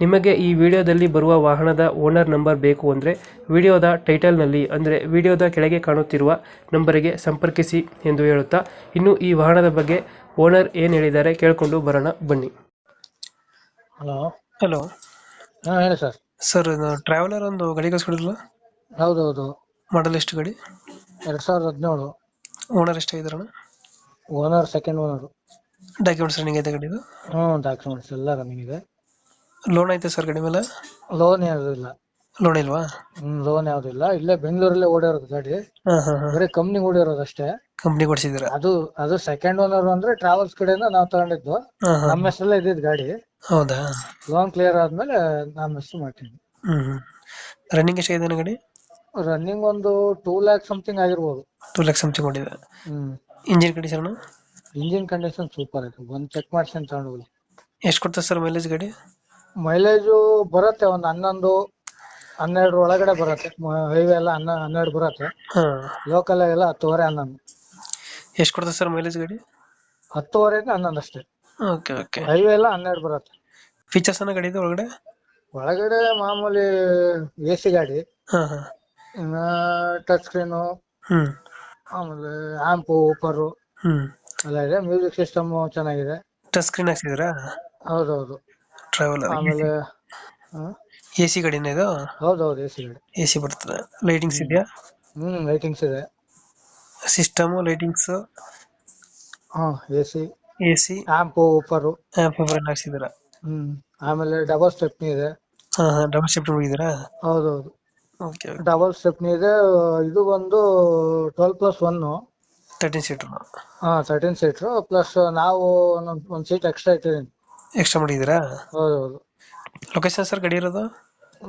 ನಿಮಗೆ ಈ ವಿಡಿಯೋದಲ್ಲಿ ಬರುವ ವಾಹನದ ಓನರ್ ನಂಬರ್ ಬೇಕು ಅಂದರೆ ವಿಡಿಯೋದ ಟೈಟಲ್ನಲ್ಲಿ ಅಂದರೆ ವಿಡಿಯೋದ ಕೆಳಗೆ ಕಾಣುತ್ತಿರುವ ನಂಬರಿಗೆ ಸಂಪರ್ಕಿಸಿ ಎಂದು ಹೇಳುತ್ತಾ ಇನ್ನು ಈ ವಾಹನದ ಬಗ್ಗೆ ಓನರ್ ಏನು ಹೇಳಿದ್ದಾರೆ ಕೇಳಿಕೊಂಡು ಬರೋಣ ಬನ್ನಿ. ಹಲೋ. ಹಲೋ. ಹಾಂ ಹೇಳಿ ಸರ್. ಸರ್ ಟ್ರಾವೆಲರ್ ಒಂದು ಗಾಡಿ ಕಳಿಸ್ಕೊಡಿಲ್ಲ ಹೌದೌದು. ಮಾಡಲ್ ಎಷ್ಟು ಗಡಿ? ಎರಡು ಸಾವಿರದ ಹದಿನೇಳು. Owner ಎಷ್ಟಾಗಿದಾರಣ owner second owner documents running ಐತೆ ಗಾಡಿದು ಹ್ಞೂ ಡಾಕ್ಯುಮೆಂಟ್ಸ್ ಎಲ್ಲ ರನ್ನಿಂಗ್ ಇದೆ. ಲೋನ್ ಐತೆ ಸರ್ ಗಾಡಿ ಮೇಲೆ? ಲೋನ್ ಇಲ್ಲ. ಲೋನ್ ಇಲ್ವಾ? ಲೋನ್ ಯಾವ್ದು ಇಲ್ಲ. ಇಲ್ಲೇ ಬೆಂಗಳೂರಲ್ಲೇ ಓಡಿರೋದು ಗಾಡಿ. ಬರೀ ಕಂಪ್ನಿ ಓಡಿರೋದು ಅಷ್ಟೇ. ಕಂಪ್ನಿ ಕೊಡ್ಸಿದ್ರ ಅದು ಅದು ಸೆಕೆಂಡ್ ಓನರ್ ಅಂದ್ರೆ ಟ್ರಾವೆಲ್ಸ್ ಕಡೆಯಿಂದ ನಾವು ತಗೊಂಡಿದ್ದು. ನಮ್ಮ ಹೆಸರಲ್ಲೇ ಇದ್ದಿದ್ದು ಗಾಡಿ. ಹೌದಾ? ಲೋನ್ ಕ್ಲಿಯರ್ ಆದ್ಮೇಲೆ ನಾನು ಹೆಸರು ಮಾಡ್ತೀನಿ. ಹ್ಮ್ ರನ್ನಿಂಗ್ ಎಷ್ಟಾಗಿದೆ ಗಾಡಿ? ರನ್ನಿಂಗ್ ಒಂದು ಟೂ ಲ್ಯಾಕ್ ಸಮಥಿಂಗ್ ಆಗಿರ್ಬೋದು. Two lakh something ಹೊಡಿದೆ engine condition engine condition super ಇದೆ ಬಂದು ಚೆಕ್ ಮಾಡ್ಸಿ ತಗೊಂಡು ಎಷ್ಟು ಕೊಡ್ತದೆ ಸರ್ ಮೈಲೇಜ್ ಗಾಡಿ? ಮೈಲೇಜು ಬರುತ್ತೆ ಒಂದು ಹನ್ನೊಂದು ಹನ್ನೆರಡರ ಒಳಗಡೆ ಬರುತ್ತೆ. ಹೈವೇ ಎಲ್ಲ ಹನ್ನ ಹನ್ನೆರಡು ಬರುತ್ತೆ. ಲೋಕಲ್ ಎಲ್ಲ ಹತ್ತುವರೆ ಹನ್ನೊಂದು. ಎಷ್ಟು ಕೊಡ್ತದೆ ಸರ್ ಮೈಲೇಜ್ ಗಾಡಿ? ಹತ್ತುವರೆಯಿಂದ ಹನ್ನೊಂದು ಅಷ್ಟೇ. Okay okay. ಹೈವೇ ಎಲ್ಲ ಹನ್ನೆರಡು ಬರುತ್ತೆ. ಫೀಚರ್ಸ್ ಅನ್ನ ಗಾಡಿ ಇದೆ ಒಳಗಡೆ? ಒಳಗಡೆ ಮಾಮೂಲಿ ಎ ಸಿ ಗಾಡಿ. ಹಾಂ ಟಚ್ ಸ್ಕ್ರೀನು ಹ್ಞೂ ಆಮೇಲೆ ಆಂಪು ಊಪರು ಹ್ಞೂ ಎಲ್ಲ ಇದೆ. ಮ್ಯೂಸಿಕ್ ಸಿಸ್ಟಮ್ ಚೆನ್ನಾಗಿದೆ. ಟಚ್ ಸ್ಕ್ರೀನ್ ಹಾಕ್ಸಿದ್ರಾ ಹೌದೌದು. ಟ್ರಾವೆಲರ್ ಆಮೇಲೆ ಎ ಸಿ ಗಾಡಿನ ಇದು? ಹೌದೌದು ಎ ಸಿ ಗಾಡಿ. ಎ ಸಿ ಬರ್ತದೆ ಲೈಟಿಂಗ್ಸ್ ಇದೆಯಾ? ಹ್ಮ್ ಲೈಟಿಂಗ್ಸ್ ಇದೆ. ಸಿಸ್ಟಮ್ ಲೈಟಿಂಗ್ಸ್ ಹಾ A C A C amp woofer favourite ಹಾಕ್ಸಿದ್ದೀರಾ? ಹ್ಮ್ ಆಮೇಲೆ ಡಬಲ್ ಸ್ಟೆಪ್ನಿ ಇದೆ. ಹಾಂ ಹಾಂ ಡಬಲ್ ಶಿಫ್ಟ್ ಹೋಗಿದ್ದೀರಾ? ಹೌದು ಹೌದು ಓಕೆ ಡಬಲ್ ಸ್ಟೆಪ್ನಿ ಇದೆ ಇದು ಒಂದು twelve plus one thirteen seater ಹಾ ತರ್ಟೀನ್ ಸೀಟ್ರು ಪ್ಲಸ್ ನಾವು ಒಂದ್ ಸೀಟ್ ಎಕ್ಸ್ಟ್ರಾ ಇಟ್ಟಿದ್ದೀನಿ. ಎಕ್ಸ್ಟ್ರಾ ಮಾಡಿದ್ದೀರಾ? ಹೌದು ಲೊಕೇಶನ್ ಸರ್ ಗಡಿ ಇರೋದು?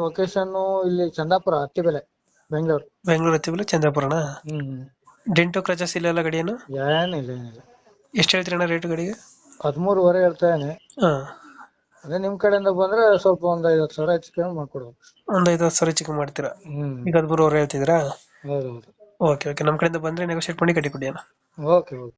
ಲೊಕೇಶನ್ ಇಲ್ಲಿ ಚಂದಾಪುರ ಅತ್ತಿಬೆಲೆ ಬೆಂಗಳೂರು. ಬೆಂಗಳೂರು ಅತ್ತಿಬೆಲೆ ಚಂದಾಪುರನ? ಹ್ಮ್. ಡೆಂಟು ಕ್ರಚಸ್ ಇಲ್ಲ ಗಡಿಯನ್ನು ಏನಿಲ್ಲ ಏನಿಲ್ಲ. ಎಷ್ಟು ಹೇಳ್ತೀರಣ್ಣ ರೇಟ್ ಗಾಡಿಗೆ? ಹದಿಮೂರುವರೆ ಹೇಳ್ತಾ ಇದ್ದೀನಿ. ಹಾಂ. ಅದೇ ನಿಮ್ ಕಡೆಯಿಂದ ಬಂದ್ರೆ ಸ್ವಲ್ಪ ಒಂದ್ ಐವತ್ತು ಸಾವಿರ ಹೆಚ್ಚು ಕಮ್ಮಿ ಮಾಡ್ಕೊಡ್ಬೇಕು ಒಂದು ಐದು ಹತ್ತು ಸಾವಿರ ಚಿಕ್ಕ ಮಾಡ್ತೀರಾ? ಹ್ಮ್. ಈಗ ಹದಿಮೂರುವರೆ ಹೇಳ್ತಿದ್ದೀರಾ? ಹೌದು ಓಕೆ ಓಕೆ ನಮ್ಮ ಕಡೆಯಿಂದ ಬಂದ್ರೆ ನೆಗೋಷಿಯೇಟ್ ಮಾಡಿ ಕಟ್ಟಿ ಕೊಡಿ ಅಣ್ಣ. Okay okay